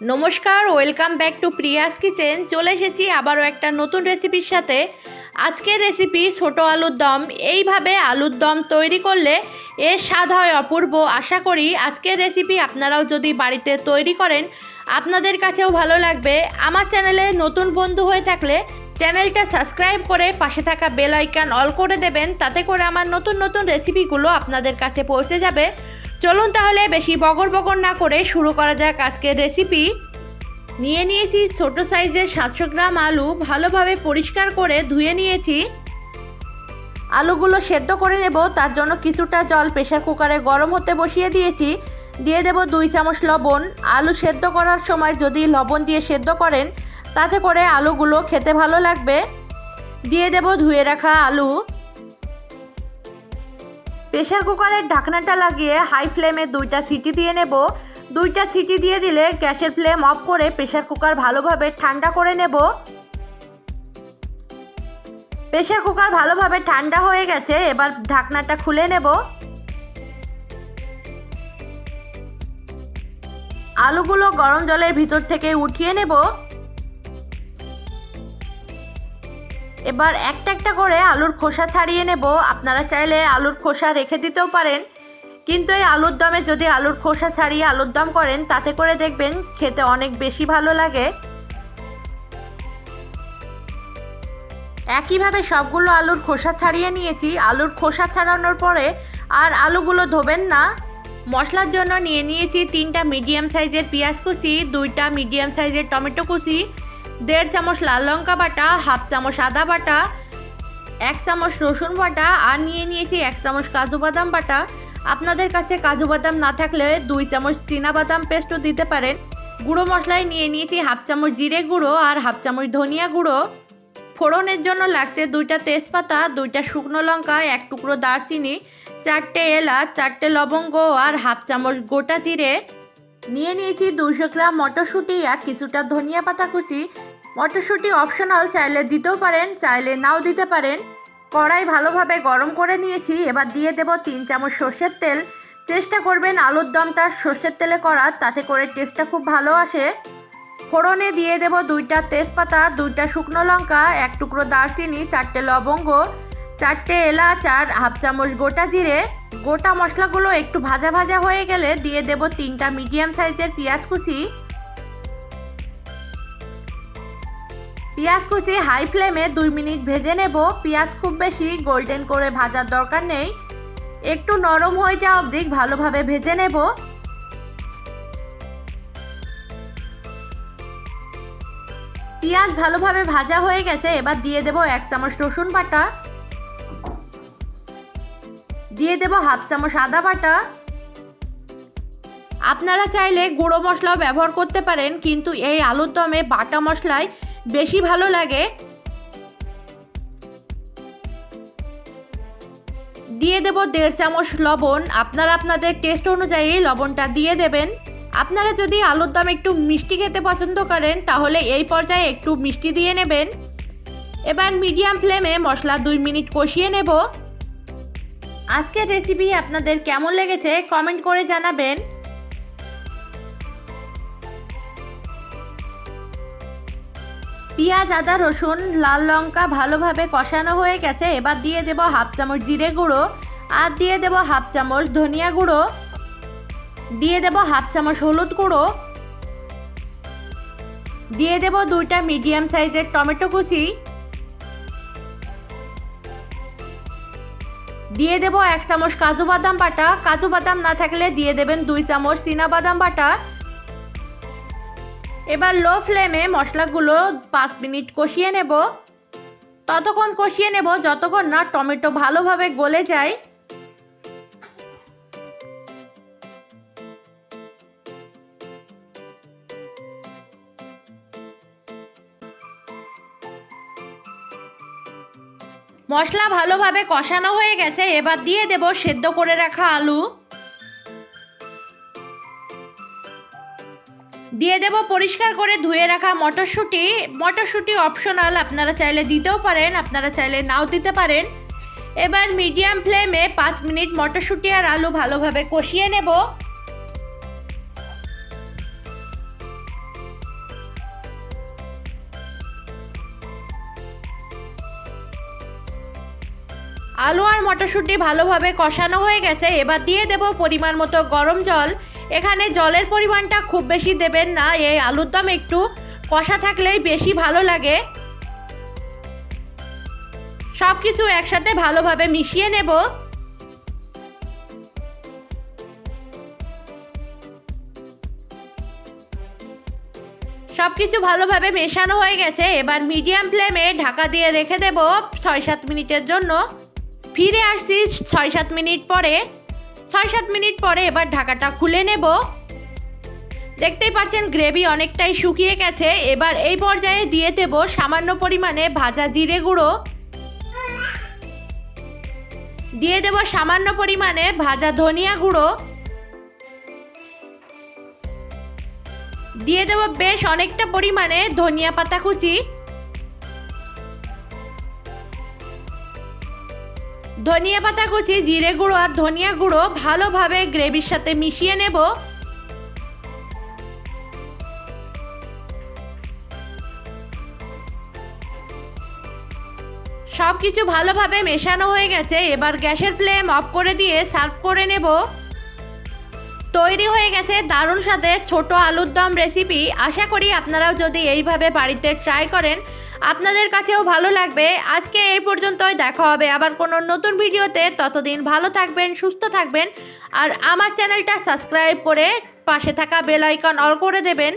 নমস্কার welcome back to Priya's kitchen চলে এসেছি আবারও একটা নতুন রেসিপির সাথে। আজকের রেসিপি ছোট আলুর দম। এইভাবে আলুর দম তৈরি করলে এর স্বাদ হয় অপূর্ব। আশা করি আজকের রেসিপি আপনারাও যদি বাড়িতে তৈরি করেন, আপনাদের কাছেও ভালো লাগবে। আমার চ্যানেলে নতুন বন্ধু হয়ে থাকলে চ্যানেলটা সাবস্ক্রাইব করে পাশে থাকা বেল আইকন অল করে দেবেন। তাতে করে আমার নতুন নতুন রেসিপিগুলো আপনাদের কাছে পৌঁছে যাবে। চলুন তাহলে বেশি বগর বগর না করে শুরু করা যাক আজকের রেসিপি নিয়ে নিয়েছি ছোট সাইজের সাতশো গ্রাম আলু, ভালোভাবে পরিষ্কার করে ধুয়ে নিয়েছি। আলুগুলো সেদ্ধ করে নেব, তার জন্য কিছুটা জল প্রেশার কুকারে গরম হতে বসিয়ে দিয়েছি। দিয়ে দেব দুই চামচ লবণ। আলু সেদ্ধ করার সময় যদি লবণ দিয়ে সেদ্ধ করেন, তাতে করে আলুগুলো খেতে ভালো লাগবে। দিয়ে দেব ধুয়ে রাখা আলু। প্রেশার কুকারের ঢাকনাটা লাগিয়ে হাই ফ্লেমে দুইটা সিটি দিয়ে নেব। দুইটা সিটি দিয়ে দিলে গ্যাসের ফ্লেম অফ করে প্রেশার কুকার ভালোভাবে ঠান্ডা করে নেব। প্রেশার কুকার ভালোভাবে ঠান্ডা হয়ে গেছে, এবার ঢাকনাটা খুলে নেব। আলুগুলো গরম জলের ভিতর থেকে উঠিয়ে নেব। এবার একটা একটা করে আলুর খোসা ছাড়িয়ে নেব। আপনারা চাইলে আলুর খোসা রেখে দিতেও পারেন। কিন্তু এই আলুর দমে যদি আলুর খোসা ছাড়িয়ে আলুর দম করেন, তাতে করে দেখবেন খেতে অনেক বেশি ভালো লাগে। একইভাবে সবগুলো আলুর খোসা ছাড়িয়ে নিয়েছি। আলুর খোসা ছাড়ানোর পরে আর আলুগুলো ধোবেন না। মশলার জন্য নিয়ে নিয়েছি তিনটা মিডিয়াম সাইজের পেঁয়াজ কুচি, দুইটা মিডিয়াম সাইজের টমেটো কুচি দেড় চামচ লাল লঙ্কা বাটা, হাফ চামচ আদা বাটা, এক চামচ রসুন বাটা আর নিয়ে নিয়েছি এক চামচ কাজু বাদাম বাটা। আপনাদের কাছে কাজু বাদাম না থাকলে দুই চামচ বাদাম পেস্টও দিতে পারেন। গুঁড়ো মশলায় নিয়ে নিয়েছি হাফ চামচ জিরে গুঁড়ো আর হাফ চামচ ধনিয়া গুঁড়ো। ফোড়নের জন্য লাগছে দুইটা তেজপাতা, দুইটা শুকনো লঙ্কা, এক টুকরো দারচিনি, চারটে এলাচ, চারটে লবঙ্গ আর হাফ চামচ গোটা জিরে। নিয়ে নিয়েছি দুশো গ্রাম মটরশুঁটি আর কিছুটা ধনিয়া পাতা কুচি। মটরশুঁটি অপশনাল চাইলে দিতেও পারেন, চাইলে নাও দিতে পারেন। কড়াই ভালোভাবে গরম করে নিয়েছি, এবার দিয়ে দেব তিন চামচ সর্ষের তেল। চেষ্টা করবেন আলুর দমটা সর্ষের তেলে করার, তাতে করে টেস্টটা খুব ভালো আসে। ফোড়নে দিয়ে দেব দুইটা তেজপাতা, দুইটা শুকনো লঙ্কা, এক টুকরো দারচিনি, চারটে লবঙ্গ, চারটে এলাচ আর হাফ চামচ গোটা জিরে। গোটা মশলাগুলো একটু ভাজা ভাজা হয়ে গেলে দিয়ে দেব তিনটা মিডিয়াম সাইজের পেঁয়াজ কুচি। পেঁয়াজ কুচি হাই ফ্লেমে দুই মিনিট ভেজে নেব। পেঁয়াজ খুব বেশি গোল্ডেন করে ভাজার দরকার নেই। একটু নরম হয়ে যাওয়া অবধি ভালোভাবে ভেজে নেব। পেঁয়াজ ভালোভাবে ভাজা হয়ে গেছে, এবার দিয়ে দেব এক চামচ রসুন বাটা। দিয়ে দেব হাফ চামচ আদা বাটা। আপনারা চাইলে গুঁড়ো মশলাও ব্যবহার করতে পারেন, কিন্তু এই আলুর দমে বাটা মশলায় বেশি ভালো লাগে। দিয়ে দেব দেড় চামচ লবণ। আপনারা আপনাদের টেস্ট অনুযায়ী লবণটা দিয়ে দেবেন। আপনারা যদি আলুর দম একটু মিষ্টি খেতে পছন্দ করেন, তাহলে এই পর্যায়ে একটু মিষ্টি দিয়ে নেবেন। এবার মিডিয়াম ফ্লেমে মশলা দুই মিনিট কষিয়ে নেব। আজকের রেসিপি আপনাদের কেমন লেগেছে কমেন্ট করে জানাবেন। পেঁয়াজ, আদা, রসুন, লাল লঙ্কা ভালোভাবে কষানো হয়ে গেছে। এবার দিয়ে দেব হাফ চামচ জিরে গুঁড়ো আর দিয়ে দেব হাফ চামচ ধনিয়া গুঁড়ো। দিয়ে দেব হাফ চামচ হলুদ গুঁড়ো। দিয়ে দেব দুইটা মিডিয়াম সাইজের টমেটো কুচি। দিয়ে দেব এক চামচ কাজু বাদাম বাটা। কাজু বাদাম না থাকলে দিয়ে দেবেন দুই চামচ বাদাম বাটা। এবার লো ফ্লেমে মশলাগুলো পাঁচ মিনিট কষিয়ে নেব। ততক্ষণ কষিয়ে নেব যতক্ষণ না টমেটো ভালোভাবে গলে যায়। মশলা ভালোভাবে কষানো হয়ে গেছে, এবার দিয়ে দেব সেদ্ধ করে রাখা আলু। দিয়ে দেব, পরিষ্কার করে ধুয়ে রাখা মটরশুঁটি। মটরশুঁটি অপশনাল আপনারা চাইলে দিতেও পারেন, আপনারা চাইলে নাও দিতে পারেন। এবার মিডিয়াম ফ্লেমে পাঁচ মিনিট মটরশুঁটি আর আলু ভালোভাবে কষিয়ে নেব। আলু আর মটরশুঁটি ভালোভাবে কষানো হয়ে গেছে, এবার দিয়ে দেব পরিমাণ মতো গরম জল। এখানে জলের পরিমাণটা খুব বেশি দেবেন না, এই আলুর দম একটু কষা থাকলেই বেশি ভালো লাগে। সব কিছু একসাথে ভালোভাবে মিশিয়ে নেব। সব কিছু ভালোভাবে মেশানো হয়ে গেছে, এবার মিডিয়াম ফ্লেমে ঢাকা দিয়ে রেখে দেব ছয় সাত মিনিটের জন্য। ফিরে আসছি ছয় সাত মিনিট পরে। ছয় সাত মিনিট পরে এবার ঢাকাটা খুলে নেব। দেখতেই পাচ্ছেন, গ্রেভি অনেকটাই শুকিয়ে গেছে। এবার এই পর্যায়ে দিয়ে দেব সামান্য পরিমাণে ভাজা জিরে গুঁড়ো। দিয়ে দেব সামান্য পরিমাণে ভাজা ধনিয়া গুঁড়ো। দিয়ে দেব বেশ অনেকটা পরিমাণে ধনিয়া পাতা কুচি। ধনিয়া পাতা কুচি, জিরে গুঁড়ো আর ধনিয়া গুঁড়ো ভালোভাবে গ্রেভির সাথে মিশিয়ে নেব। সব কিছু ভালোভাবে মেশানো হয়ে গেছে। এবার গ্যাসের ফ্লেম অফ করে দিয়ে সার্ভ করে নেব। তৈরি হয়ে গেছে দারুণ সাথে ছোট আলুর দম রেসিপি আশা করি আপনারাও যদি এইভাবে বাড়িতে ট্রাই করেন, আপনাদের কাছেও ভালো লাগবে। আজকে এই পর্যন্তই, দেখা হবে আবার কোনো নতুন ভিডিওতে। ততদিন ভালো থাকবেন, সুস্থ থাকবেন, আর আমার চ্যানেলটা সাবস্ক্রাইব করে পাশে থাকা বেল আইকন অল করে দেবেন।